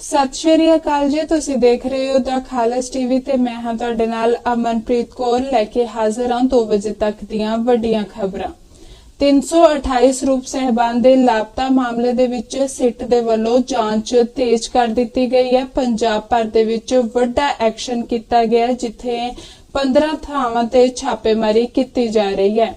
ਸਤਿ ਸ਼੍ਰੀ ਅਕਾਲ ਜੀ ਤੁਸੀਂ ਦੇਖ ਰਹੇ ਹੋ ਦਾ ਖਾਲਸ ਟੀਵੀ ਤੇ ਮੈਂ ਹਾਂ ਤੁਹਾਡੇ ਨਾਲ ਅਮਨਪ੍ਰੀਤ ਕੌਰ ਲੈ ਕੇ ਹਾਜ਼ਰ ਹਾਂ 2 ਵਜੇ ਤੱਕ ਦੀਆਂ ਵੱਡੀਆਂ ਖਬਰਾਂ। 328 ਸਰੂਪ ਸਹਿਬਾਨ ਦੇ ਲਾਪਤਾ ਮਾਮਲੇ ਦੇ ਵਿੱਚ ਸਿੱਟ ਦੇ ਵੱਲੋਂ ਜਾਂਚ ਤੇਜ਼ ਕਰ ਦਿੱਤੀ ਗਈ ਹੈ। ਪੰਜਾਬ ਭਰ ਦੇ ਵਿੱਚ ਵੱਡਾ ਐਕਸ਼ਨ ਕੀਤਾ ਗਿਆ ਹੈ, ਜਿੱਥੇ 15 ਥਾਵਾਂ ਤੇ ਛਾਪੇਮਾਰੀ ਕੀਤੀ ਜਾ ਰਹੀ ਹੈ।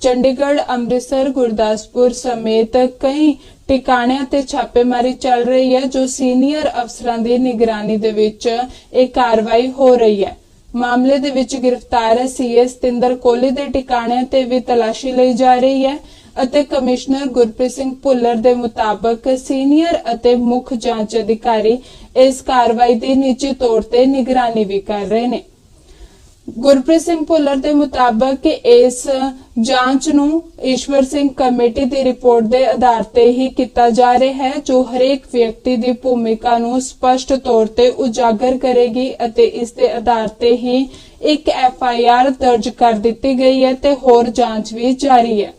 ਚੰਡੀਗੜ੍ਹ ਅੰਮ੍ਰਿਤਸਰ ਗੁਰਦਾਸਪੁਰ ਸਮੇਤ ਕਈ ਟਿਕਾਣਿਆਂ ਤੇ ਛਾਪੇਮਾਰੀ ਚੱਲ ਰਹੀ ਹੈ, ਜੋ ਸੀਨੀਅਰ ਅਫਸਰਾਂ ਦੀ ਨਿਗਰਾਨੀ ਦੇ ਵਿੱਚ ਇਹ ਕਾਰਵਾਈ ਹੋ ਰਹੀ ਹੈ। ਮਾਮਲੇ ਦੇ ਵਿੱਚ ਗ੍ਰਿਫਤਾਰ ਸੀਐਸ ਸਤਿੰਦਰ ਕੋਹਲੀ ਦੇ ਟਿਕਾਣਿਆਂ ਤੇ ਵੀ ਤਲਾਸ਼ੀ ਲਈ ਜਾ ਰਹੀ ਹੈ ਅਤੇ ਕਮਿਸ਼ਨਰ ਗੁਰਪ੍ਰੀਤ ਸਿੰਘ ਭੁੱਲਰ ਦੇ ਮੁਤਾਬਕ ਸੀਨੀਅਰ ਅਤੇ ਮੁੱਖ ਜਾਂਚ ਅਧਿਕਾਰੀ ਇਸ ਕਾਰਵਾਈ ਦੀ ਨਿੱਜੀ ਤੌਰ ਤੇ ਨਿਗਰਾਨੀ ਵੀ ਕਰ ਰਹੇ ਨੇ। ਗੁਰਪ੍ਰੀਤ ਸਿੰਘ ਭੁੱਲਰ ਦੇ ਮੁਤਾਬਕ ਇਸ ਜਾਂਚ ਨੂੰ ਈਸ਼ਵਰ ਸਿੰਘ ਕਮੇਟੀ ਦੀ ਰਿਪੋਰਟ ਦੇ ਆਧਾਰ ਤੇ ਹੀ ਕੀਤਾ ਜਾ ਰਿਹਾ ਹੈ, ਜੋ ਹਰੇਕ ਵਿਅਕਤੀ ਦੀ ਭੂਮਿਕਾ ਨੂੰ ਸਪਸ਼ਟ ਤੌਰ ਤੇ ਉਜਾਗਰ ਕਰੇਗੀ ਅਤੇ ਇਸ ਦੇ ਆਧਾਰ ਤੇ ਹੀ ਇੱਕ ਐਫ ਆਈ ਆਰ ਦਰਜ ਕਰ ਦਿੱਤੀ ਗਈ ਹੈ ਤੇ ਹੋਰ ਜਾਂਚ ਵੀ ਜਾਰੀ ਹੈ।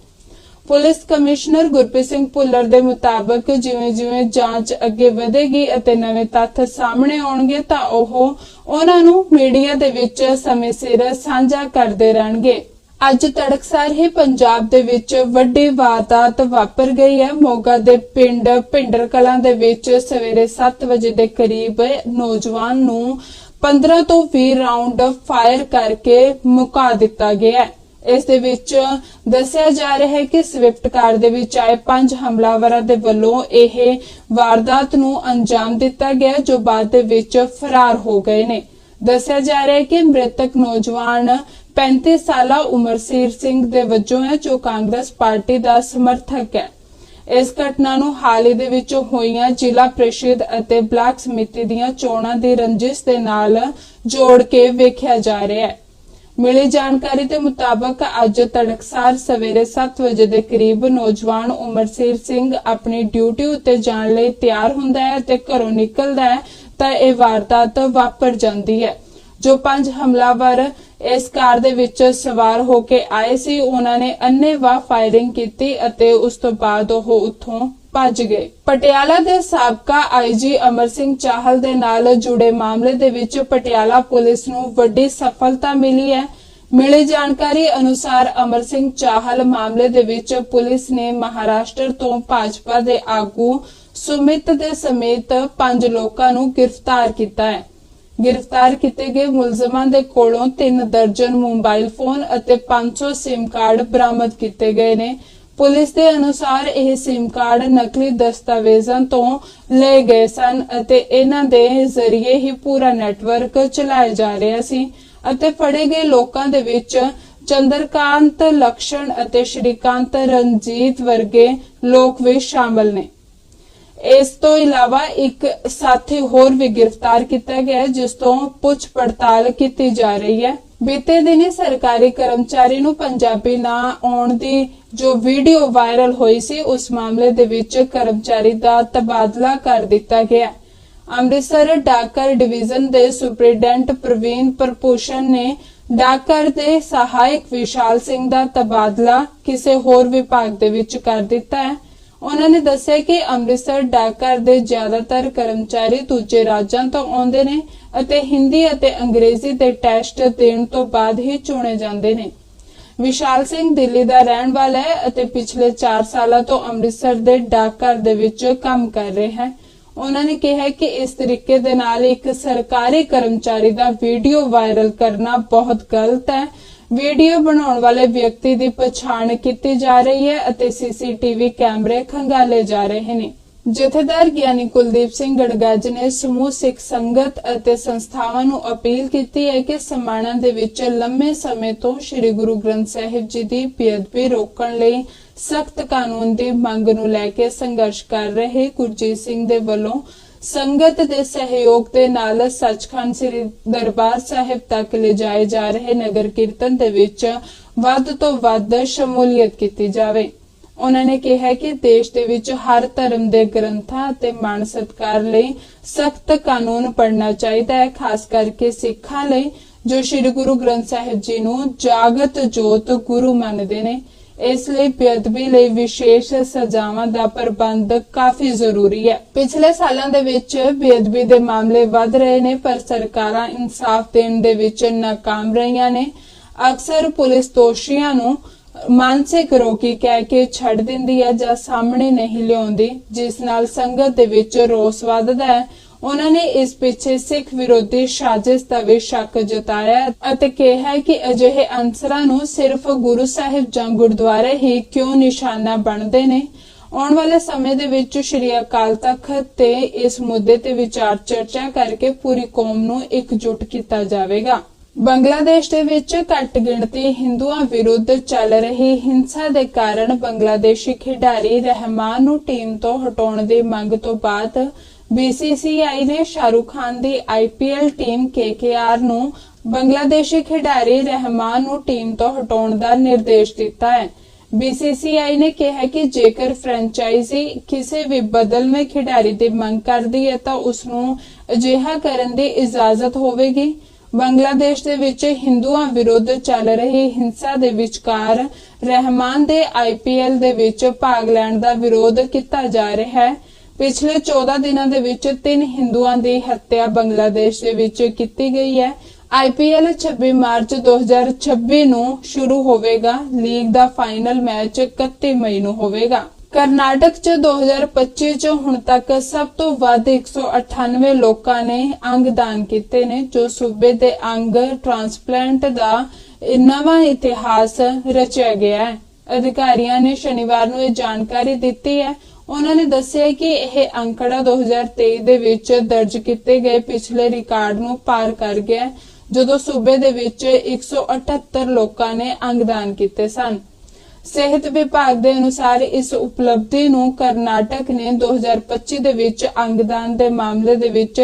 ਪੁਲਿਸ ਕਮਿਸ਼ਨਰ ਗੁਰਪ੍ਰੀਤ ਸਿੰਘ ਭੁੱਲਰ ਦੇ ਮੁਤਾਬਕ ਜਿਵੇਂ-ਜਿਵੇਂ ਜਾਂਚ ਅੱਗੇ ਵਧੇਗੀ ਅਤੇ ਨਵੇਂ ਤੱਥ ਸਾਹਮਣੇ ਆਉਣਗੇ ਤਾਂ ਉਹ ਉਹਨਾਂ ਨੂੰ ਮੀਡੀਆ ਦੇ ਵਿੱਚ ਸਮੇਂ ਸਿਰ ਸਾਂਝਾ ਕਰਦੇ ਰਹਿਣਗੇ। ਅੱਜ ਤੜਕਸਾਰ ਹੀ ਪੰਜਾਬ ਦੇ ਵਿੱਚ ਵੱਡੀ ਵਾਰਦਾਤ ਵਾਪਰ ਗਈ ਹੈ। ਮੋਗਾ ਦੇ ਪਿੰਡ ਪਿੰਡਰ ਕਲਾਂ ਦੇ ਵਿੱਚ ਸਵੇਰੇ 7 ਵਜੇ ਦੇ ਕਰੀਬ ਨੌਜਵਾਨ ਨੂੰ 15 ਤੋਂ 20 ਰਾਉਂਡ ਫਾਇਰ ਕਰਕੇ ਮੁਕਾ ਦਿੱਤਾ ਗਿਆ ਹੈ। ਇਸ ਦੇ ਵਿੱਚ ਦੱਸਿਆ ਜਾ ਰਿਹਾ ਹੈ ਕਿ ਸਵਿਫਟ ਕਾਰ ਦੇ ਵਿੱਚ ਆਏ ਪੰਜ ਹਮਲਾਵਰਾਂ ਦੇ ਵੱਲੋਂ ਇਹ ਵਾਰਦਾਤ ਨੂੰ ਅੰਜਾਮ ਦਿੱਤਾ ਗਿਆ, ਜੋ ਬਾਅਦ ਦੇ ਵਿੱਚ ਫਰਾਰ ਹੋ ਗਏ ਨੇ। ਦੱਸਿਆ ਜਾ ਰਿਹਾ ਹੈ ਕਿ ਮ੍ਰਿਤਕ ਨੌਜਵਾਨ 35 ਸਾਲਾ ਉਮਰਸੀਰ ਸਿੰਘ ਦੇ ਵਜੋਂ ਹੈ, ਜੋ ਕਾਂਗਰਸ ਪਾਰਟੀ ਦਾ ਸਮਰਥਕ ਹੈ। ਇਸ ਘਟਨਾ ਨੂੰ ਹਾਲ ਦੇ ਵਿੱਚ ਹੋਈਆਂ ਜ਼ਿਲ੍ਹਾ ਪ੍ਰੀਸ਼ਦ ਅਤੇ ਬਲਾਕ ਸਮਿਤੀ ਦੀਆਂ ਚੋਣਾਂ ਦੀ ਰੰਜਿਸ਼ ਦੇ ਨਾਲ ਜੋੜ ਕੇ ਵੇਖਿਆ ਜਾ ਰਿਹਾ ਹੈ। ਮਿਲੀ ਜਾਣਕਾਰੀ ਦੇ ਮੁਤਾਬਕ ਅੱਜ ਤੜਕਸਾਰ ਸਵੇਰੇ 7 ਵਜੇ ਦੇ ਕਰੀਬ ਨੌਜਵਾਨ ਉਮਰਸੀਰ ਸਿੰਘ ਆਪਣੀ ਡਿਊਟੀ ਉੱਤੇ ਜਾਣ ਲਈ ਤਿਆਰ ਹੁੰਦਾ ਹੈ ਤੇ ਘਰੋਂ ਨਿਕਲਦਾ ਹੈ, ਤਾਂ ਇਹ ਵਾਰਦਾਤ ਵਾਪਰ ਜਾਂਦੀ ਹੈ। ਜੋ ਪੰਜ ਹਮਲਾਵਰ ਇਸ ਕਾਰ ਦੇ ਵਿੱਚ ਸਵਾਰ ਹੋ ਕੇ ਆਏ ਸੀ, ਉਹਨਾਂ ਨੇ ਅੰਨੇਵਾਹ ਫਾਇਰਿੰਗ ਕੀਤੀ ਅਤੇ ਉਸ ਤੋਂ ਬਾਅਦ ਉਹ ਉੱਥੋਂ ਭੱਜ ਗਏ। ਪਟਿਆਲਾ ਦੇ ਸਾਬਕਾ ਆਈਜੀ ਅਮਰ ਸਿੰਘ ਚਾਹਲ ਦੇ ਨਾਲ ਜੁੜੇ ਮਾਮਲੇ ਦੇ ਵਿੱਚ ਪਟਿਆਲਾ ਪੁਲਿਸ ਨੂੰ ਵੱਡੀ ਸਫਲਤਾ ਮਿਲੀ ਹੈ। ਮਿਲੀ ਜਾਣਕਾਰੀ ਅਨੁਸਾਰ ਅਮਰ ਸਿੰਘ ਚਾਹਲ ਮਾਮਲੇ ਦੇ ਵਿੱਚ ਪੁਲਿਸ ਨੇ ਮਹਾਰਾਸ਼ਟਰ ਤੋਂ ਭਾਜਪਾ ਦੇ ਆਗੂ ਸੁਮਿਤ ਦੇ ਸਮੇਤ ਪੰਜ ਲੋਕਾਂ ਨੂੰ ਗ੍ਰਿਫਤਾਰ ਕੀਤਾ ਹੈ। ਗ੍ਰਿਫਤਾਰ ਕੀਤੇ ਗਏ ਮੁਲਜ਼ਮਾਂ ਦੇ ਕੋਲੋਂ 3 ਦਰਜਨ ਮੋਬਾਈਲ ਫੋਨ ਅਤੇ 500 ਸਿਮ ਕਾਰਡ ਬਰਾਮਦ ਕੀਤੇ ਗਏ ਨੇ। ਪੁਲਿਸ ਦੇ ਅਨੁਸਾਰ ਇਹ ਸਿਮ ਕਾਰਡ ਨਕਲੀ ਦਸਤਾਵੇਜ਼ਾਂ ਤੋਂ ਲਏ ਗਏ ਸਨ ਅਤੇ ਇਹਨਾਂ ਦੇ ਜ਼ਰੀਏ ਹੀ ਪੂਰਾ ਨੈਟਵਰਕ ਚਲਾਇਆ ਜਾ ਰਿਹਾ ਸੀ ਅਤੇ ਫੜੇ ਗਏ ਲੋਕਾਂ ਦੇ ਵਿੱਚ ਚੰਦਰਕਾਂਤ ਲਕਸ਼ਣ ਅਤੇ ਸ਼੍ਰੀਕਾਂਤ ਰਣਜੀਤ ਵਰਗੇ ਲੋਕ ਵੀ ਸ਼ਾਮਲ ਨੇ। ਇਸ ਤੋਂ ਇਲਾਵਾ ਇੱਕ ਸਾਥੀ ਹੋਰ ਵੀ ਗ੍ਰਿਫਤਾਰ ਕੀਤਾ ਗਿਆ ਜਿਸ ਤੋਂ ਪੁੱਛ ਪੜਤਾਲ ਕੀਤੀ ਜਾ ਰਹੀ ਹੈ। ਬੀਤੇ ਦਿਨੀ ਸਰਕਾਰੀ ਕਰਮਚਾਰੀ ਨੂੰ ਪੰਜਾਬੀ ਨਾ ਆਉਣ ਦੀ ਜੋ ਵੀਡੀਓ ਵਾਇਰਲ ਹੋਈ ਸੀ, ਉਸ ਮਾਮਲੇ ਦੇ ਵਿੱਚ ਕਰਮਚਾਰੀ ਦਾ ਤਬਾਦਲਾ ਕਰ ਦਿੱਤਾ ਗਿਆ। ਅੰਮ੍ਰਿਤਸਰ ਡਾਕਰ ਡਿਵੀਜ਼ਨ ਦੇ ਸੁਪਰਡੈਂਟ ਪ੍ਰਵੀਨ ਪ੍ਰਪੂਸ਼ਨ ਨੇ ਡਾਕਰ ਦੇ ਸਹਾਇਕ ਵਿਸ਼ਾਲ ਸਿੰਘ ਦਾ ਤਬਾਦਲਾ ਕਿਸੇ ਹੋਰ ਵਿਭਾਗ ਦੇ ਵਿੱਚ ਕਰ ਦਿੱਤਾ ਹੈ। ਉਹਨਾਂ ਨੇ ਦੱਸਿਆ ਕਿ ਅੰਮ੍ਰਿਤਸਰ ਡਾਕਰ ਦੇ ਜ਼ਿਆਦਾਤਰ ਕਰਮਚਾਰੀ ਦੂਜੇ ਰਾਜਾਂ ਤੋਂ ਆਉਂਦੇ ਨੇ ਅਤੇ ਹਿੰਦੀ ਅਤੇ ਅੰਗਰੇਜ਼ੀ ਦੇ ਟੈਸਟ ਦੇਣ ਤੋਂ ਬਾਅਦ ਹੀ ਚੁਣੇ ਜਾਂਦੇ ਨੇ। ਵਿਸ਼ਾਲ ਸਿੰਘ ਦਿੱਲੀ ਦਾ ਰਹਿਣ ਵਾਲਾ ਹੈ ਅਤੇ ਪਿਛਲੇ 4 ਸਾਲਾਂ ਤੋਂ ਅੰਮ੍ਰਿਤਸਰ ਦੇ ਡਾਕਘਰ ਦੇ ਵਿੱਚ ਕੰਮ ਕਰ ਰਿਹਾ ਹੈ। ਉਹਨਾਂ ਨੇ ਕਿਹਾ ਕਿ ਇਸ ਤਰੀਕੇ ਦੇ ਨਾਲ ਇੱਕ ਸਰਕਾਰੀ ਕਰਮਚਾਰੀ ਦਾ ਵੀਡੀਓ ਵਾਇਰਲ ਕਰਨਾ ਬਹੁਤ ਗਲਤ ਹੈ। ਵੀਡੀਓ ਬਣਾਉਣ ਵਾਲੇ ਵਿਅਕਤੀ ਦੀ ਪਛਾਣ ਕੀਤੀ ਜਾ ਰਹੀ ਹੈ ਅਤੇ ਸੀਸੀਟੀਵੀ ਕੈਮਰੇ ਖੰਗਾਲੇ ਜਾ ਰਹੇ ਨੇ। ਜਥੇਦਾਰ ਗਿਆਨੀ ਕੁਲਦੀਪ ਸਿੰਘ ਗੜਗੱਜ ਨੇ ਸਮੂਹ ਸਿੱਖ ਸੰਗਤ ਅਤੇ ਸੰਸਥਾਵਾਂ ਨੂੰ ਅਪੀਲ ਕੀਤੀ ਹੈ ਕਿ ਸਮਾਣਾ ਦੇ ਵਿੱਚ ਲੰਮੇ ਸਮੇਂ ਤੋਂ ਸ੍ਰੀ ਗੁਰੂ ਗ੍ਰੰਥ ਸਾਹਿਬ ਜੀ ਦੀ ਬੇਅਦਬੀ ਰੋਕਣ ਲਈ ਸਖਤ ਕਾਨੂੰਨ ਦੀ ਮੰਗ ਨੂੰ ਲੈ ਕੇ ਸੰਘਰਸ਼ ਕਰ ਰਹੇ ਗੁਰਜੀਤ ਸਿੰਘ ਦੇ ਵੱਲੋਂ ਸੰਗਤ ਦੇ ਸਹਿਯੋਗ ਦੇ ਨਾਲ ਸੱਚਖੰਡ ਸ੍ਰੀ ਦਰਬਾਰ ਸਾਹਿਬ ਤੱਕ ਲਿਜਾਏ ਜਾ ਰਹੇ ਨਗਰ ਕੀਰਤਨ ਦੇ ਵਿੱਚ ਵੱਧ ਤੋਂ ਵੱਧ ਸ਼ਮੂਲੀਅਤ ਕੀਤੀ ਜਾਵੇ। ਉਹਨਾਂ ਨੇ ਕਿਹਾ ਕਿ ਦੇਸ਼ ਦੇ ਵਿੱਚ ਹਰ ਧਰਮ ਦੇ ਗ੍ਰੰਥਾਂ ਅਤੇ ਮਾਣ ਸਤਕਾਰ ਲਈ ਸਖਤ ਕਾਨੂੰਨ ਪੜਨਾ ਚਾਹੀਦਾ ਹੈ, ਖਾਸ ਕਰਕੇ ਸਿੱਖਾਂ ਲਈ, ਜੋ ਸ੍ਰੀ ਗੁਰੂ ਗ੍ਰੰਥ ਸਾਹਿਬ ਜੀ ਨੂੰ ਜਾਗਤ ਜੋਤ ਗੁਰੂ ਮੰਨਦੇ ਨੇ। ਇਸ ਲਈ ਬੇਅਦਬੀ ਲਈ ਵਿਸ਼ੇਸ਼ ਸਜ਼ਾਵਾਂ ਦਾ ਪ੍ਰਬੰਧ ਕਾਫੀ ਜ਼ਰੂਰੀ ਹੈ। ਪਿਛਲੇ ਸਾਲਾਂ ਦੇ ਵਿੱਚ ਬੇਅਦਬੀ ਦੇ ਮਾਮਲੇ ਵੱਧ ਰਹੇ ਨੇ, ਪਰ ਸਰਕਾਰਾਂ ਇਨਸਾਫ ਦੇਣ ਦੇ ਵਿੱਚ ਨਾਕਾਮ ਰਹੀਆਂ ਨੇ। ਅਕਸਰ ਪੁਲਿਸ ਦੋਸ਼ੀਆਂ ਨੂੰ ਮਾਨਸਿਕ ਰੋਗੀ ਕਹਿ ਕੇ ਛੱਡ ਦਿੰਦੀ ਹੈ ਜਾਂ ਸਾਹਮਣੇ ਨਹੀਂ ਲਿਆਉਂਦੀ, ਜਿਸ ਨਾਲ ਸੰਗਤ ਦੇ ਵਿੱਚ ਰੋਸ ਵੱਧਦਾ ਹੈ। ਉਹਨਾਂ ਨੇ ਇਸ ਪਿੱਛੇ ਸਿੱਖ ਵਿਰੋਧੀ ਸਾਜ਼ਿਸ਼ ਦਾ ਵੀ ਸ਼ੱਕ ਜਤਾਇਆ ਅਤੇ ਕਿਹਾ ਕਿ ਅਜਿਹੇ ਅਨਸਰਾਂ ਨੂੰ ਸਿਰਫ ਗੁਰੂ ਸਾਹਿਬ ਜਾਂ ਗੁਰਦੁਆਰੇ ਹੀ ਕਿਉਂ ਨਿਸ਼ਾਨਾ ਬਣਦੇ ਨੇ? ਆਉਣ ਵਾਲੇ ਸਮੇਂ ਦੇ ਵਿੱਚ ਸ਼੍ਰੀ ਅਕਾਲ ਤਖਤ ਤੇ ਇਸ ਮੁੱਦੇ ਤੇ ਵਿਚਾਰ ਚਰਚਾ ਕਰਕੇ ਪੂਰੀ ਕੌਮ ਨੂੰ ਇਕਜੁੱਟ ਕੀਤਾ ਜਾਵੇਗਾ। ਬੰਗਲਾਦੇਸ਼ ਦੇ ਵਿੱਚ ਘੱਟ ਗਿਣਤੀ ਹਿੰਦੂਆਂ ਵਿਰੁੱਧ ਚੱਲ ਰਹੀ ਹਿੰਸਾ ਦੇ ਕਾਰਨ ਬੰਗਲਾਦੇਸ਼ੀ ਖਿਡਾਰੀ ਰਹਿਮਾਨ ਨੂੰ ਟੀਮ ਤੋਂ ਹਟਾਉਣ ਦੀ ਮੰਗ ਤੋਂ ਬਾਅਦ BCCI ਨੇ ਸ਼ਾਹਰੁਖ ਖਾਨ ਦੀ IPL ਟੀਮ KKR ਨੂੰ ਬੰਗਲਾਦੇਸ਼ੀ ਖਿਡਾਰੀ ਰਹਿਮਾਨ ਨੂੰ ਟੀਮ ਤੋਂ ਹਟਾਉਣ ਦਾ ਨਿਰਦੇਸ਼ ਦਿੱਤਾ ਹੈ। BCCI ਨੇ ਕਿਹਾ ਕਿ ਜੇਕਰ ਫਰੈਂਚਾਈਜ਼ੀ ਕਿਸੇ ਵੀ ਬਦਲਵੇਂ ਖਿਡਾਰੀ ਦੀ ਮੰਗ ਕਰਦੀ ਹੈ ਤਾਂ ਉਸ ਨੂੰ ਅਜਿਹਾ ਕਰਨ ਦੀ ਇਜਾਜ਼ਤ ਹੋਵੇਗੀ। ਬੰਗਲਾਦੇਸ਼ ਦੇ ਵਿੱਚ ਹਿੰਦੂਆਂ ਵਿਰੁੱਧ ਚੱਲ ਰਹੀ ਹਿੰਸਾ ਦੇ ਵਿਚਕਾਰ ਰਹਿਮਾਨ ਦੇ IPL ਦੇ ਵਿੱਚ ਭਾਗ ਲੈਣ ਦਾ ਵਿਰੋਧ ਕੀਤਾ ਜਾ ਰਿਹਾ ਹੈ। ਪਿਛਲੇ 14 ਦਿਨਾਂ ਦੇ ਵਿੱਚ ਤਿੰਨ ਹਿੰਦੂਆਂ ਦੀ ਹੱਤਿਆ ਬੰਗਲਾਦੇਸ਼ ਦੇ ਵਿੱਚ ਕੀਤੀ ਗਈ ਹੈ। IPL 26 ਮਾਰਚ 2026 ਨੂੰ ਸ਼ੁਰੂ ਹੋਵੇਗਾ। ਲੀਗ ਦਾ ਫਾਈਨਲ ਮੈਚ 31 ਮਈ ਨੂੰ ਹੋਵੇਗਾ। ਕਰਨਾਟਕ ਚ 2025 ਚ ਹੁਣ ਤੱਕ ਸਭ ਤੋਂ ਵੱਧ 198 ਲੋਕਾਂ ਨੇ ਅੰਗ ਦਾਨ ਕੀਤੇ ਨੇ ਜੋ ਸੂਬੇ ਦੇ ਅੰਗ ਟ੍ਰਾਂਸਪਲਾਂਟ ਦਾ ਨਵਾਂ ਇਤਿਹਾਸ ਰਚਿਆ ਗਿਆ ਹੈ। ਅਧਿਕਾਰੀਆਂ ਨੇ ਸ਼ਨੀਵਾਰ ਨੂੰ ਇਹ ਜਾਣਕਾਰੀ ਦਿੱਤੀ ਹੈ। ਉਹਨਾਂ ਨੇ ਦੱਸਿਆ ਕਿ ਇਹ ਅੰਕੜਾ 2023 ਦੇ ਵਿੱਚ ਦਰਜ ਕੀਤੇ ਗਏ ਪਿਛਲੇ ਰਿਕਾਰਡ ਨੂੰ ਪਾਰ ਕਰ ਗਿਆ ਹੈ, ਜਦੋਂ ਸੂਬੇ ਦੇ ਵਿੱਚ 178 ਲੋਕਾਂ ਨੇ ਅੰਗਦਾਨ ਕੀਤੇ ਸਨ। ਸਿਹਤ ਵਿਭਾਗ ਦੇ ਅਨੁਸਾਰ ਇਸ ਉਪਲਬਧੀ ਨੂੰ ਕਰਨਾਟਕ ਨੇ 2025 ਦੇ ਵਿੱਚ ਅੰਗਦਾਨ ਦੇ ਮਾਮਲੇ ਦੇ ਵਿੱਚ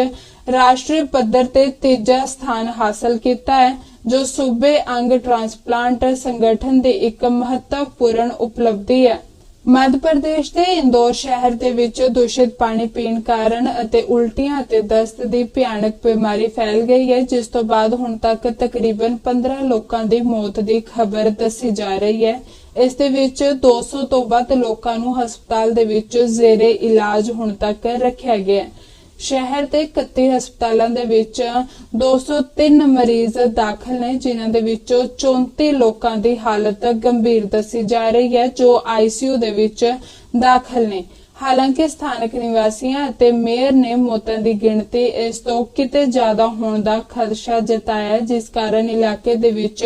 ਰਾਸ਼ਟਰੀ ਪੱਧਰ ਤੇ ਤੀਜਾ ਸਥਾਨ ਹਾਸਲ ਕੀਤਾ ਹੈ, ਜੋ ਸੂਬੇ ਅੰਗ ਟ੍ਰਾਂਸਪਲਾਂਟ ਸੰਗਠਨ ਦੀ ਇੱਕ ਮਹੱਤਵਪੂਰਨ ਉਪਲਬਧੀ ਹੈ। ਮੱਧ ਪ੍ਰਦੇਸ਼ ਦੇ ਇੰਦੌਰ ਸ਼ਹਿਰ ਦੇ ਵਿੱਚ ਦੂਸ਼ਿਤ ਪਾਣੀ ਪੀਣ ਕਾਰਨ ਅਤੇ ਉਲਟੀਆਂ ਅਤੇ ਦਸਤ ਦੀ ਭਿਆਨਕ ਬਿਮਾਰੀ ਫੈਲ ਗਈ ਹੈ, ਜਿਸ ਤੋਂ ਬਾਅਦ ਹੁਣ ਤੱਕ ਤਕਰੀਬਨ 15 ਲੋਕਾਂ ਦੀ ਮੌਤ ਦੀ ਖਬਰ ਦੱਸੀ ਜਾ ਰਹੀ ਹੈ। ਇਸ ਦੇ ਵਿੱਚ 200 ਤੋਂ ਵੱਧ ਲੋਕਾਂ ਨੂੰ ਹਸਪਤਾਲ ਦੇ ਵਿੱਚ ਜ਼ੇਰੇ ਇਲਾਜ ਹੁਣ ਤੱਕ ਰੱਖਿਆ ਗਿਆ ਹੈ। ਸ਼ਹਿਰ ਦੇ 31 ਹਸਪਤਾਲਾਂ ਦੇ ਵਿੱਚ 203 ਮਰੀਜ਼ ਦਾਖਲ ਨੇ, ਜਿਨ੍ਹਾਂ ਦੇ ਵਿੱਚੋਂ 34 ਲੋਕਾਂ ਦੀ ਹਾਲਤ ਗੰਭੀਰ ਦੱਸੀ ਜਾ ਰਹੀ ਹੈ, ਜੋ ਆਈਸੀਯੂ ਦੇ ਵਿੱਚ ਦਾਖਲ ਨੇ। ਹਾਲਾਂਕਿ ਸਥਾਨਕ ਨਿਵਾਸੀਆਂ ਅਤੇ ਮੇਅਰ ਨੇ ਮੌਤਾਂ ਦੀ ਗਿਣਤੀ ਇਸ ਤੋਂ ਕਿਤੇ ਜ਼ਿਆਦਾ ਹੋਣ ਦਾ ਖਦਸ਼ਾ ਜਤਾਇਆ, ਜਿਸ ਕਾਰਨ ਇਲਾਕੇ ਦੇ ਵਿੱਚ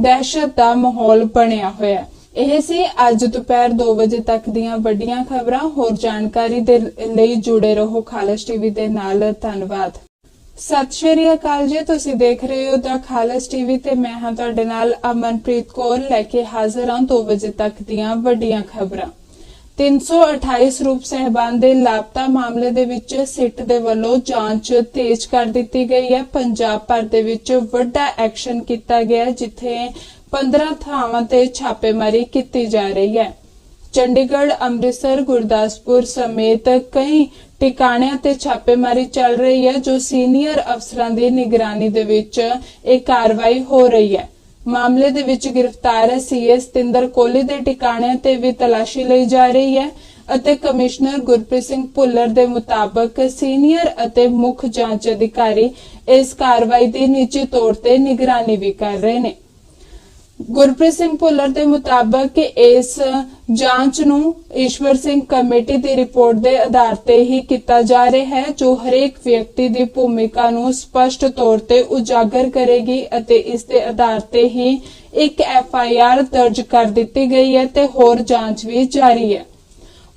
ਦਹਿਸ਼ਤ ਦਾ ਮਾਹੌਲ ਬਣਿਆ ਹੋਇਆ ਹੈ। ਇਹ ਸੀ ਅੱਜ ਦੁਪਹਿਰ 2 ਵਜੇ ਤੱਕ ਦੀਆਂ ਵੱਡੀਆਂ ਖਬਰਾਂ। ਹੋਰ ਜਾਣਕਾਰੀ ਦੇ ਲਈ ਜੁੜੇ ਰਹੋ ਖਾਲਸ ਟੀਵੀ ਦੇ ਨਾਲ। ਧੰਨਵਾਦ। ਸਤਿ ਸ਼੍ਰੀ ਅਕਾਲ ਜੀ ਤੁਸੀਂ ਦੇਖ ਰਹੇ ਹੋ ਦਾ ਖਾਲਸ ਟੀਵੀ ਤੇ ਮੈਂ ਹਾਂ ਤੁਹਾਡੇ ਨਾਲ ਅਮਨਪ੍ਰੀਤ ਕੌਰ ਲੈ ਕੇ ਹਾਜ਼ਰ ਹਾਂ 2 ਵਜੇ ਤੱਕ ਦੀਆਂ ਵੱਡੀਆਂ ਖਬਰਾਂ। 328 ਸਰੂਪ ਸਹਿਬਾਨ ਦੇ ਲਾਪਤਾ ਮਾਮਲੇ ਦੇ ਵਿੱਚ ਸਿੱਟ ਦੇ ਵੱਲੋਂ ਜਾਂਚ ਤੇਜ਼ ਕਰ ਦਿੱਤੀ ਗਈ ਹੈ। ਪੰਜਾਬ ਭਰ ਦੇ ਵਿੱਚ ਵੱਡਾ ਐਕਸ਼ਨ ਕੀਤਾ ਗਿਆ ਹੈ, ਜਿੱਥੇ 15 ਥਾਵਾਂ ਤੇ ਛਾਪੇਮਾਰੀ ਕੀਤੀ ਜਾ ਰਹੀ ਹੈ। ਚੰਡੀਗੜ੍ਹ, ਅੰਮ੍ਰਿਤਸਰ, ਗੁਰਦਾਸਪੁਰ ਸਮੇਤ ਕਈ ਟਿਕਾਣਿਆਂ ਤੇ ਛਾਪੇਮਾਰੀ ਚੱਲ ਰਹੀ ਹੈ, ਜੋ ਸੀਨੀਅਰ ਅਫਸਰਾਂ ਦੀ ਨਿਗਰਾਨੀ ਦੇ ਵਿੱਚ ਇਹ ਕਾਰਵਾਈ ਹੋ ਰਹੀ ਹੈ। ਮਾਮਲੇ ਦੇ ਵਿੱਚ ਗ੍ਰਿਫਤਾਰ ਸੀਐਸ ਤਿੰਦਰ ਕੋਹਲੀ ਦੇ ਟਿਕਾਣਿਆਂ ਤੇ ਵੀ ਤਲਾਸ਼ੀ ਲਈ ਜਾ ਰਹੀ ਹੈ ਅਤੇ ਕਮਿਸ਼ਨਰ ਗੁਰਪ੍ਰੀਤ ਸਿੰਘ ਭੁੱਲਰ ਦੇ ਮੁਤਾਬਕ ਸੀਨੀਅਰ ਅਤੇ ਮੁੱਖ ਜਾਂਚ ਅਧਿਕਾਰੀ ਇਸ ਕਾਰਵਾਈ ਦੀ ਨਿੱਜੀ ਤੌਰ ਤੇ ਨਿਗਰਾਨੀ ਵੀ ਕਰ ਰਹੇ ਨੇ। ਗੁਰਪ੍ਰੀਤ ਸਿੰਘ ਭੁੱਲਰ ਦੇ ਮੁਤਾਬਕ ਇਸ ਜਾਂਚ ਨੂੰ ਈਸ਼ਵਰ ਸਿੰਘ ਕਮੇਟੀ ਦੀ ਰਿਪੋਰਟ ਦੇ ਆਧਾਰ ਤੇ ਹੀ ਕੀਤਾ ਜਾ ਰਿਹਾ ਹੈ, ਜੋ ਹਰੇਕ ਵਿਅਕਤੀ ਦੀ ਭੂਮਿਕਾ ਨੂੰ ਸਪਸ਼ਟ ਤੌਰ ਤੇ ਉਜਾਗਰ ਕਰੇਗੀ ਅਤੇ ਇਸ ਦੇ ਆਧਾਰ ਤੇ ਹੀ ਇੱਕ ਐਫ ਆਈ ਆਰ ਦਰਜ ਕਰ ਦਿੱਤੀ ਗਈ ਹੈ ਤੇ ਹੋਰ ਜਾਂਚ ਵੀ ਜਾਰੀ ਹੈ।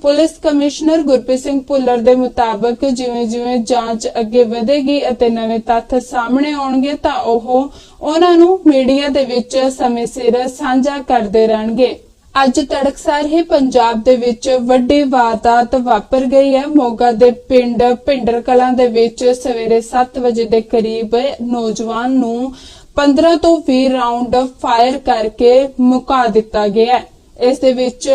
ਪੁਲਿਸ ਕਮਿਸ਼ਨਰ ਗੁਰਪ੍ਰੀਤ ਸਿੰਘ ਭੁੱਲਰ ਦੇ ਮੁਤਾਬਕ ਜਿਵੇਂ-ਜਿਵੇਂ ਜਾਂਚ ਅੱਗੇ ਵਧੇਗੀ ਅਤੇ ਨਵੇਂ ਤੱਥ ਸਾਹਮਣੇ ਆਉਣਗੇ ਤਾਂ ਉਹ ਉਹਨਾਂ ਨੂੰ ਮੀਡੀਆ ਦੇ ਵਿੱਚ ਸਮੇਂ ਸਿਰ ਸਾਂਝਾ ਕਰਦੇ ਰਹਿਣਗੇ। ਅੱਜ ਤੜਕਸਾਰ ਹੀ ਪੰਜਾਬ ਦੇ ਵਿੱਚ ਵੱਡੀ ਵਾਰਦਾਤ ਵਾਪਰ ਗਈ ਹੈ। ਮੋਗਾ ਦੇ ਪਿੰਡ ਪਿੰਡਰ ਕਲਾਂ ਦੇ ਵਿੱਚ ਸਵੇਰੇ 7 ਵਜੇ ਦੇ ਕਰੀਬ ਨੌਜਵਾਨ ਨੂੰ 15 ਤੋਂ 20 ਰਾਉਂਡ ਫਾਇਰ ਕਰਕੇ ਮੁਕਾ ਦਿੱਤਾ ਗਿਆ ਹੈ। ਇਸ ਦੇ ਵਿੱਚ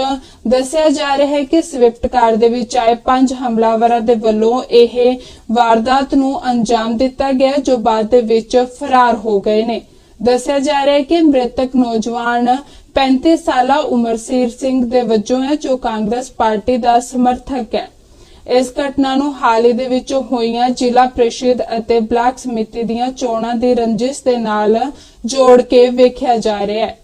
ਦੱਸਿਆ ਜਾ ਰਿਹਾ ਹੈ ਕਿ ਸਵਿਫਟ ਕਾਰ ਦੇ ਵਿੱਚ ਆਏ ਪੰਜ ਹਮਲਾਵਰਾਂ ਦੇ ਵੱਲੋਂ ਇਹ ਵਾਰਦਾਤ ਨੂੰ ਅੰਜਾਮ ਦਿੱਤਾ ਗਿਆ, ਜੋ ਬਾਅਦ ਦੇ ਵਿੱਚ ਫਰਾਰ ਹੋ ਗਏ ਨੇ। ਦੱਸਿਆ ਜਾ ਰਿਹਾ ਹੈ ਕਿ ਮ੍ਰਿਤਕ ਨੌਜਵਾਨ 35 ਸਾਲਾ ਉਮਰਸੀਰ ਸਿੰਘ ਦੇ ਵਜੋਂ ਹੈ, ਜੋ ਕਾਂਗਰਸ ਪਾਰਟੀ ਦਾ ਸਮਰਥਕ ਹੈ। ਇਸ ਘਟਨਾ ਨੂੰ ਹਾਲ ਹੀ ਦੇ ਵਿੱਚ ਹੋਈਆਂ ਜ਼ਿਲ੍ਹਾ ਪ੍ਰੀਸ਼ਦ ਅਤੇ ਬਲਾਕ ਸਮਿਤੀ ਦੀਆਂ ਚੋਣਾਂ ਦੀ ਰੰਜਿਸ਼ ਦੇ ਨਾਲ ਜੋੜ ਕੇ ਵੇਖਿਆ ਜਾ ਰਿਹਾ ਹੈ।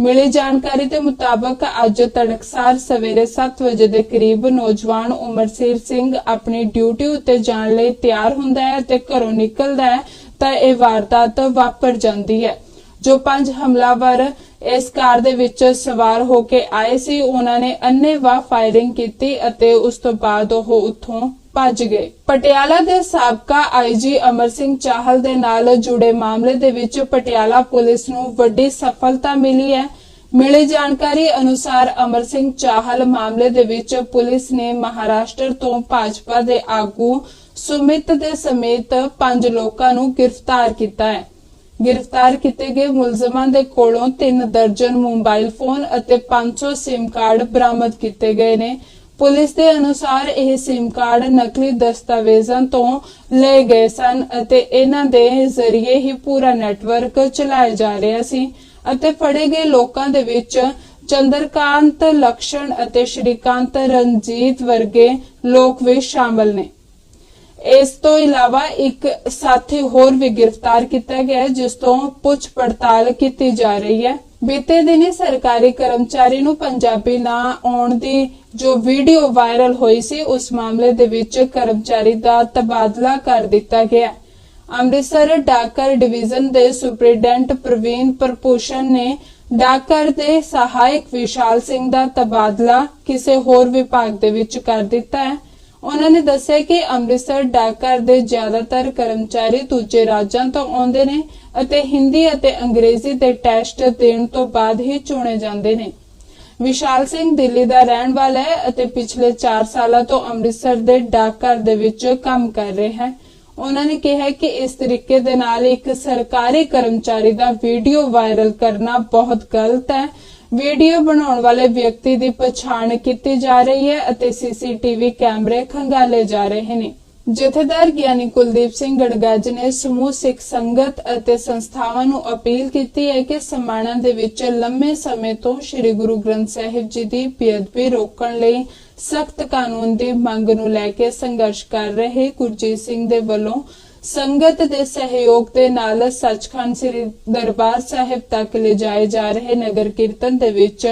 ਮਿਲੀ ਜਾਣਕਾਰੀ ਦੇ ਮੁਤਾਬਕ, ਅੱਜ ਤੜਕਸਾਰ ਸਵੇਰੇ 7 ਵਜੇ ਦੇ ਕਰੀਬ ਨੌਜਵਾਨ ਉਮਰਸੀਰ ਸਿੰਘ ਆਪਣੀ ਡਿਊਟੀ ਉੱਤੇ ਜਾਣ ਲਈ ਤਿਆਰ ਹੁੰਦਾ ਹੈ ਤੇ ਘਰੋਂ ਨਿਕਲਦਾ ਹੈ, ਤਾਂ ਇਹ ਵਾਰਦਾਤ ਵਾਪਰ ਜਾਂਦੀ ਹੈ। ਜੋ ਪੰਜ ਹਮਲਾਵਰ ਇਸ ਕਾਰ ਦੇ ਵਿੱਚ ਸਵਾਰ ਹੋ ਕੇ ਆਏ ਸੀ, ਉਹਨਾਂ ਨੇ ਅੰਨ੍ਹੇਵਾਹ ਫਾਇਰਿੰਗ ਕੀਤੀ ਅਤੇ ਉਸ ਤੋਂ ਬਾਅਦ ਉਹ ਉੱਥੋਂ ਭੱਜ ਗਏ। ਪਟਿਆਲਾ ਦੇ ਸਾਬਕਾ ਆਈਜੀ ਅਮਰ ਸਿੰਘ ਚਾਹਲ ਦੇ ਨਾਲ ਜੁੜੇ ਮਾਮਲੇ ਦੇ ਵਿੱਚ ਪਟਿਆਲਾ ਪੁਲਿਸ ਨੂੰ ਵੱਡੀ ਸਫਲਤਾ ਮਿਲੀ ਹੈ। ਮਿਲੀ ਜਾਣਕਾਰੀ ਅਨੁਸਾਰ ਅਮਰ ਸਿੰਘ ਚਾਹਲ ਮਾਮਲੇ ਦੇ ਵਿੱਚ ਪੁਲਿਸ ਨੇ ਮਹਾਰਾਸ਼ਟਰ ਤੋਂ ਭਾਜਪਾ ਦੇ ਆਗੂ ਸੁਮਿਤ ਦੇ ਸਮੇਤ ਪੰਜ ਲੋਕਾਂ ਨੂੰ ਗ੍ਰਿਫਤਾਰ ਕੀਤਾ ਹੈ। ਗ੍ਰਿਫਤਾਰ ਕੀਤੇ ਗਏ ਮੁਲਜ਼ਮਾਂ ਦੇ ਕੋਲੋਂ 3 ਦਰਜਨ ਮੋਬਾਈਲ ਫੋਨ ਅਤੇ 500 ਸਿਮ ਕਾਰਡ ਬਰਾਮਦ ਕੀਤੇ ਗਏ ਨੇ। ਪੁਲਿਸ ਦੇ ਅਨੁਸਾਰ ਇਹ ਸਿਮ ਕਾਰਡ ਨਕਲੀ ਦਸਤਾਵੇਜ਼ਾਂ ਤੋਂ ਲਏ ਗਏ ਸਨ ਅਤੇ ਇਹਨਾਂ ਦੇ ਜ਼ਰੀਏ ਹੀ ਪੂਰਾ ਨੈਟਵਰਕ ਚਲਾਇਆ ਜਾ ਰਿਹਾ ਸੀ ਅਤੇ ਫੜੇ ਗਏ ਲੋਕਾਂ ਦੇ ਵਿੱਚ ਚੰਦਰਕਾਂਤ, ਲਕਸ਼ਣ ਅਤੇ ਸ਼੍ਰੀਕਾਂਤ ਰਣਜੀਤ ਵਰਗੇ ਲੋਕ ਵੀ ਸ਼ਾਮਲ ਨੇ। ਇਸ ਤੋਂ ਇਲਾਵਾ ਇੱਕ ਸਾਥੀ ਹੋਰ ਵੀ ਗ੍ਰਿਫਤਾਰ ਕੀਤਾ ਗਿਆ ਜਿਸ ਤੋਂ ਪੁੱਛ ਪੜਤਾਲ ਕੀਤੀ ਜਾ ਰਹੀ ਹੈ। ਬੀਤੇ ਦਿਨੀ ਸਰਕਾਰੀ ਕਰਮਚਾਰੀ ਨੂੰ ਪੰਜਾਬੀ ਨਾ ਆਉਣ ਦੀ ਜੋ ਵੀਡੀਓ ਵਾਇਰਲ ਹੋਈ ਸੀ, ਉਸ ਮਾਮਲੇ ਦੇ ਵਿੱਚ ਕਰਮਚਾਰੀ ਦਾ ਤਬਾਦਲਾ ਕਰ ਦਿੱਤਾ ਗਿਆ। ਅੰਮ੍ਰਿਤਸਰ ਡਾਕਰ ਡਿਵੀਜ਼ਨ ਦੇ ਸੁਪਰੀਡੈਂਟ ਪ੍ਰਵੀਨ ਪ੍ਰਪੂਸ਼ਨ ਨੇ ਡਾਕਰ ਦੇ ਸਹਾਇਕ ਵਿਸ਼ਾਲ ਸਿੰਘ ਦਾ ਤਬਾਦਲਾ ਕਿਸੇ ਹੋਰ ਵਿਭਾਗ ਦੇ ਵਿੱਚ ਕਰ ਦਿੱਤਾ ਹੈ। ਉਹਨਾਂ ਨੇ ਦੱਸਿਆ ਕਿ ਅੰਮ੍ਰਿਤਸਰ ਡਾਕਰ ਦੇ ਜ਼ਿਆਦਾਤਰ ਕਰਮਚਾਰੀ ਦੂਜੇ ਰਾਜਾਂ ਤੋਂ ਆਉਂਦੇ ਨੇ ਅਤੇ ਹਿੰਦੀ ਅਤੇ ਅੰਗਰੇਜ਼ੀ ਦੇ ਟੈਸਟ ਦੇਣ ਤੋਂ ਬਾਅਦ ਹੀ ਚੁਣੇ ਜਾਂਦੇ ਨੇ। ਵਿਸ਼ਾਲ ਸਿੰਘ ਦਿੱਲੀ ਦਾ ਰਹਿਣ ਵਾਲਾ ਹੈ ਅਤੇ ਪਿਛਲੇ 4 ਸਾਲਾਂ ਤੋਂ ਅੰਮ੍ਰਿਤਸਰ ਦੇ ਡਾਕਘਰ ਦੇ ਵਿੱਚ ਕੰਮ ਕਰ ਰਿਹਾ ਹੈ। ਉਹਨਾਂ ਨੇ ਕਿਹਾ ਕਿ ਇਸ ਤਰੀਕੇ ਦੇ ਨਾਲ ਇੱਕ ਸਰਕਾਰੀ ਕਰਮਚਾਰੀ ਦਾ ਵੀਡੀਓ ਵਾਇਰਲ ਕਰਨਾ ਬਹੁਤ ਗਲਤ ਹੈ ਵੀਡੀਓ ਬਣਾਉਣ ਵਾਲੇ ਵਿਅਕਤੀ ਦੀ ਪਛਾਣ ਕੀਤੀ ਜਾ ਰਹੀ ਹੈ ਅਤੇ ਸੀਸੀਟੀਵੀ ਕੈਮਰੇ ਖੰਗਾਲੇ ਜਾ ਰਹੇ ਨੇ। ਜਥੇਦਾਰ ਗਿਆਨੀ ਕੁਲਦੀਪ ਸਿੰਘ ਗੜਗੱਜ ਨੇ ਸਮੂਹ ਸਿੱਖ ਸੰਗਤ ਅਤੇ ਸੰਸਥਾਵਾਂ ਨੂੰ ਅਪੀਲ ਕੀਤੀ ਹੈ ਕਿ ਸਮਾਣਾ ਦੇ ਵਿੱਚ ਲੰਮੇ ਸਮੇਂ ਤੋਂ ਸ੍ਰੀ ਗੁਰੂ ਗ੍ਰੰਥ ਸਾਹਿਬ ਜੀ ਦੀ ਬੇਅਦਬੀ ਰੋਕਣ ਲਈ ਸਖਤ ਕਾਨੂੰਨ ਦੀ ਮੰਗ ਨੂੰ ਲੈ ਕੇ ਸੰਘਰਸ਼ ਕਰ ਰਹੇ ਗੁਰਜੀਤ ਸਿੰਘ ਦੇ ਵੱਲੋਂ ਸੰਗਤ ਦੇ ਸਹਿਯੋਗ ਦੇ ਨਾਲ ਸੱਚਖੰਡ ਸ੍ਰੀ ਦਰਬਾਰ ਸਾਹਿਬ ਤੱਕ ਲਿਜਾਏ ਜਾ ਰਹੇ ਨਗਰ ਕੀਰਤਨ ਦੇ ਵਿੱਚ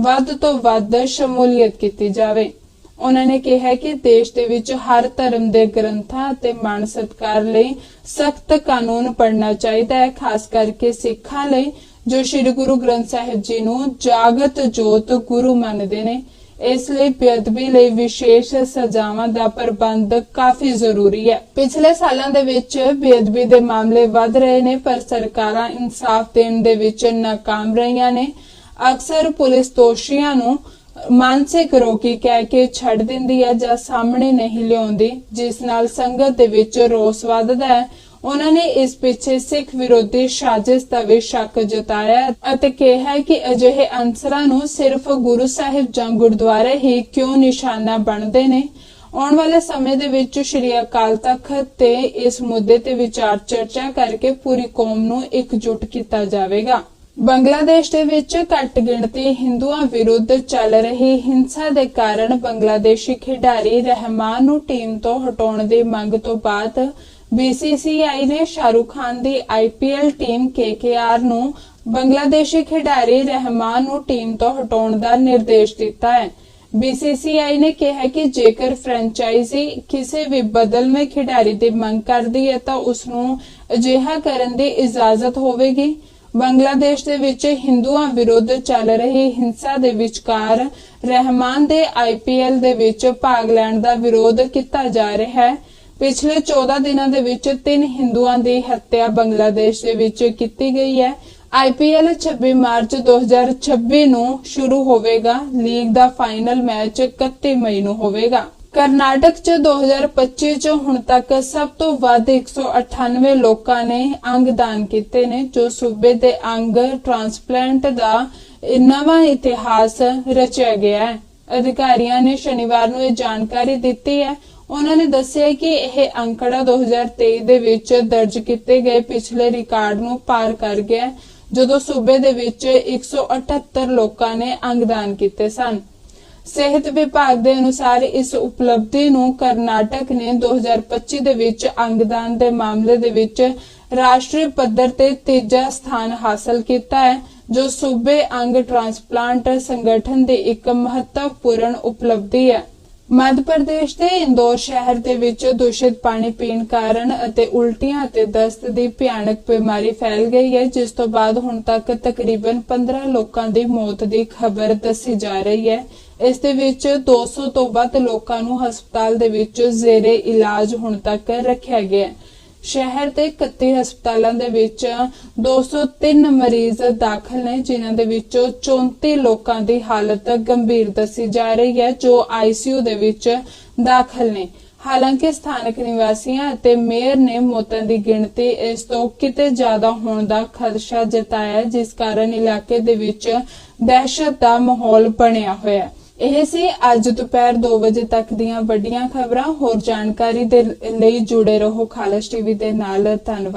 ਵੱਧ ਤੋਂ ਵੱਧ ਸ਼ਮੂਲੀਅਤ ਕੀਤੀ ਜਾਵੇ। ਉਹਨਾਂ ਨੇ ਕਿਹਾ ਕਿ ਦੇਸ਼ ਦੇ ਵਿੱਚ ਹਰ ਧਰਮ ਦੇ ਗ੍ਰੰਥਾਂ ਅਤੇ ਮਾਣ ਸਤਕਾਰ ਲਈ ਸਖਤ ਕਾਨੂੰਨ ਪੜਨਾ ਚਾਹੀਦਾ ਹੈ, ਖਾਸ ਕਰਕੇ ਸਿੱਖਾਂ ਲਈ, ਜੋ ਸ੍ਰੀ ਗੁਰੂ ਗ੍ਰੰਥ ਸਾਹਿਬ ਜੀ ਨੂੰ ਜਾਗਤ ਜੋਤ ਗੁਰੂ ਮੰਨਦੇ ਨੇ। ਇਸ ਲਈ ਬੇਅਦਬੀ ਲਈ ਵਿਸ਼ੇਸ਼ ਸਜ਼ਾਵਾਂ ਦਾ ਪ੍ਰਬੰਧ ਕਾਫੀ ਜ਼ਰੂਰੀ ਹੈ। ਪਿਛਲੇ ਸਾਲਾਂ ਦੇ ਵਿੱਚ ਬੇਅਦਬੀ ਦੇ ਮਾਮਲੇ ਵੱਧ ਰਹੇ ਨੇ, ਪਰ ਸਰਕਾਰਾਂ ਇਨਸਾਫ ਦੇਣ ਦੇ ਵਿੱਚ ਨਾਕਾਮ ਰਹੀਆਂ ਨੇ। ਅਕਸਰ ਪੁਲਿਸ ਦੋਸ਼ੀਆਂ ਨੂੰ ਮਾਨਸਿਕ ਰੋਗੀ ਕਹਿ ਕੇ ਛੱਡ ਦਿੰਦੀ ਹੈ ਜਾਂ ਸਾਹਮਣੇ ਨਹੀਂ ਲਿਆਉਂਦੀ, ਜਿਸ ਨਾਲ ਸੰਗਤ ਦੇ ਵਿੱਚ ਰੋਸ ਵੱਧਦਾ ਹੈ। ਉਹਨਾਂ ਨੇ ਇਸ ਪਿੱਛੇ ਸਿੱਖ ਵਿਰੋਧੀ ਸਾਜ਼ਿਸ਼ ਦਾ ਵੀ ਸ਼ੱਕ ਜਤਾਇਆ ਹੈ ਅਤੇ ਕਿਹਾ ਕਿ ਅਜਿਹੇ ਅਨਸਰਾਂ ਨੂੰ ਸਿਰਫ ਗੁਰੂ ਸਾਹਿਬ ਜਾਂ ਗੁਰਦੁਆਰੇ ਹੀ ਕਿਉਂ ਨਿਸ਼ਾਨਾ ਬਣਦੇ ਨੇ? ਆਉਣ ਵਾਲੇ ਸਮੇਂ ਦੇ ਵਿੱਚ ਸ਼੍ਰੀ ਅਕਾਲ ਤਖਤ ਤੇ ਇਸ ਮੁੱਦੇ ਤੇ ਵਿਚਾਰ ਚਰਚਾ ਕਰਕੇ ਪੂਰੀ ਕੌਮ ਨੂੰ ਇਕਜੁੱਟ ਕੀਤਾ ਜਾਵੇਗਾ। ਬੰਗਲਾਦੇਸ਼ ਦੇ ਵਿੱਚ ਘੱਟ ਗਿਣਤੀ ਹਿੰਦੂਆਂ ਵਿਰੁੱਧ ਚੱਲ ਰਹੀ ਹਿੰਸਾ ਦੇ ਕਾਰਨ ਬੰਗਲਾਦੇਸ਼ੀ ਖਿਡਾਰੀ ਰਹਿਮਾਨ ਨੂੰ ਟੀਮ ਤੋਂ ਹਟਾਉਣ ਦੀ ਮੰਗ ਤੋਂ ਬਾਅਦ BCCI ਨੇ ਸ਼ਾਹਰੁਖ ਖਾਨ ਦੀ IPL ਟੀਮ KKR ਨੂੰ ਬੰਗਲਾਦੇਸ਼ੀ ਖਿਡਾਰੀ ਰਹਿਮਾਨ ਨੂੰ ਟੀਮ ਤੋਂ ਹਟਾਉਣ ਦਾ ਨਿਰਦੇਸ਼ ਦਿੱਤਾ ਹੈ। BCCI ਨੇ ਕਿਹਾ ਕਿ ਜੇਕਰ ਫਰੈਂਚਾਈਜ਼ੀ ਕਿਸੇ ਵੀ ਬਦਲਵੇਂ ਖਿਡਾਰੀ ਦੀ ਮੰਗ ਕਰਦੀ ਹੈ ਤਾਂ ਉਸ ਨੂੰ ਅਜਿਹਾ ਕਰਨ ਦੀ ਇਜਾਜ਼ਤ ਹੋਵੇਗੀ। ਬੰਗਲਾਦੇਸ਼ ਦੇ ਵਿੱਚ ਹਿੰਦੂਆਂ ਵਿਰੁੱਧ ਚੱਲ ਰਹੀ ਹਿੰਸਾ ਦੇ ਵਿਚਕਾਰ ਰਹਿਮਾਨ ਦੇ IPL ਦੇ ਵਿੱਚ ਭਾਗ ਲੈਣ ਦਾ ਵਿਰੋਧ ਕੀਤਾ ਜਾ ਰਿਹਾ ਹੈ। ਪਿਛਲੇ 14 ਦਿਨਾਂ ਦੇ ਵਿੱਚ ਤਿੰਨ ਹਿੰਦੂਆਂ ਦੀ ਹੱਤਿਆ ਬੰਗਲਾਦੇਸ਼ ਦੇ ਵਿੱਚ ਕੀਤੀ ਗਈ ਹੈ। IPL 26 ਮਾਰਚ 2026 ਨੂੰ ਸ਼ੁਰੂ ਹੋਵੇਗਾ। ਲੀਗ ਦਾ ਫਾਈਨਲ ਮੈਚ 31 ਮਈ ਨੂੰ ਹੋਵੇਗਾ। ਕਰਨਾਟਕ ਚ 2025 ਚ ਹੁਣ ਤੱਕ ਸਭ ਤੋਂ ਵੱਧ 198 ਲੋਕਾਂ ਨੇ ਅੰਗ ਦਾਨ ਕੀਤੇ ਨੇ, ਜੋ ਸੂਬੇ ਦੇ ਅੰਗ ਟ੍ਰਾਂਸਪਲਾਂਟ ਦਾ ਨਵਾਂ ਇਤਿਹਾਸ ਰਚਿਆ ਗਿਆ ਹੈ। ਅਧਿਕਾਰੀਆਂ ਨੇ ਸ਼ਨੀਵਾਰ ਨੂੰ ਇਹ ਜਾਣਕਾਰੀ ਦਿੱਤੀ ਹੈ। ਉਹਨਾਂ ਨੇ ਦੱਸਿਆ ਕਿ ਇਹ ਅੰਕੜਾ 2023 ਦੇ ਵਿੱਚ ਦਰਜ ਕੀਤੇ ਗਏ ਪਿਛਲੇ ਰਿਕਾਰਡ ਨੂੰ ਪਾਰ ਕਰ ਗਿਆ ਹੈ, ਜਦੋਂ ਸੂਬੇ ਦੇ ਵਿੱਚ 178 ਲੋਕਾਂ ਨੇ ਅੰਗਦਾਨ ਕੀਤੇ ਸਨ। ਸਿਹਤ ਵਿਭਾਗ ਦੇ ਅਨੁਸਾਰ ਇਸ ਉਪਲਬਧੀ ਨੂੰ ਕਰਨਾਟਕ ਨੇ 2025 ਦੇ ਵਿੱਚ ਅੰਗਦਾਨ ਦੇ ਮਾਮਲੇ ਦੇ ਵਿੱਚ ਰਾਸ਼ਟਰੀ ਪੱਧਰ ਤੇ ਤੀਜਾ ਸਥਾਨ ਹਾਸਲ ਕੀਤਾ ਹੈ ਜੋ ਸੂਬੇ ਅੰਗ ਟ੍ਰਾਂਸਪਲਾਂਟ ਸੰਗਠਨ ਦੀ ਇੱਕ ਮਹੱਤਵਪੂਰਨ ਉਪਲਬਧੀ ਹੈ। ਮੱਧ ਪ੍ਰਦੇਸ਼ ਦੇ ਇੰਦੌਰ ਸ਼ਹਿਰ ਦੇ ਵਿੱਚ ਦੂਸ਼ਿਤ ਪਾਣੀ ਪੀਣ ਕਾਰਨ ਅਤੇ ਉਲਟੀਆਂ ਅਤੇ ਦਸਤ ਦੀ ਭਿਆਨਕ ਬਿਮਾਰੀ ਫੈਲ ਗਈ ਹੈ, ਜਿਸ ਤੋਂ ਬਾਅਦ ਹੁਣ ਤੱਕ ਤਕਰੀਬਨ 15 ਲੋਕਾਂ ਦੀ ਮੌਤ ਦੀ ਖਬਰ ਦੱਸੀ ਜਾ ਰਹੀ ਹੈ। ਇਸ ਦੇ ਵਿੱਚ 200 ਤੋਂ ਵੱਧ ਲੋਕਾਂ ਨੂੰ ਹਸਪਤਾਲ ਦੇ ਵਿੱਚ ਜ਼ੇਰੇ ਇਲਾਜ ਹੁਣ ਤੱਕ ਰੱਖਿਆ ਗਿਆ ਹੈ। ਸ਼ਹਿਰ ਦੇ 31 ਹਸਪਤਾਲਾਂ ਦੇ ਵਿੱਚ 203 ਮਰੀਜ਼ ਦਾਖਲ ਨੇ, ਜਿਨ੍ਹਾਂ ਦੇ ਵਿੱਚੋਂ 34 ਲੋਕਾਂ ਦੀ ਹਾਲਤ ਗੰਭੀਰ ਦੱਸੀ ਜਾ ਰਹੀ ਹੈ, ਜੋ ਆਈਸੀਯੂ ਦੇ ਵਿੱਚ ਦਾਖਲ ਨੇ। ਹਾਲਾਂਕਿ ਸਥਾਨਕ ਨਿਵਾਸੀਆਂ ਅਤੇ ਮੇਅਰ ਨੇ ਮੌਤਾਂ ਦੀ ਗਿਣਤੀ ਇਸ ਤੋਂ ਕਿਤੇ ਜ਼ਿਆਦਾ ਹੋਣ ਦਾ ਖਦਸ਼ਾ ਜਤਾਇਆ, ਜਿਸ ਕਾਰਨ ਇਲਾਕੇ ਦੇ ਵਿੱਚ ਦਹਿਸ਼ਤ ਦਾ ਮਾਹੌਲ ਬਣਿਆ ਹੋਇਆ ਹੈ। ਇਹ ਸੀ ਅੱਜ ਦੁਪਹਿਰ 2 ਵਜੇ ਤੱਕ ਦੀਆਂ ਵੱਡੀਆਂ ਖਬਰਾਂ। ਹੋਰ ਜਾਣਕਾਰੀ ਦੇ ਲਈ ਜੁੜੇ ਰਹੋ ਖਾਲਸ ਟੀਵੀ ਦੇ ਨਾਲ। ਧੰਨਵਾਦ।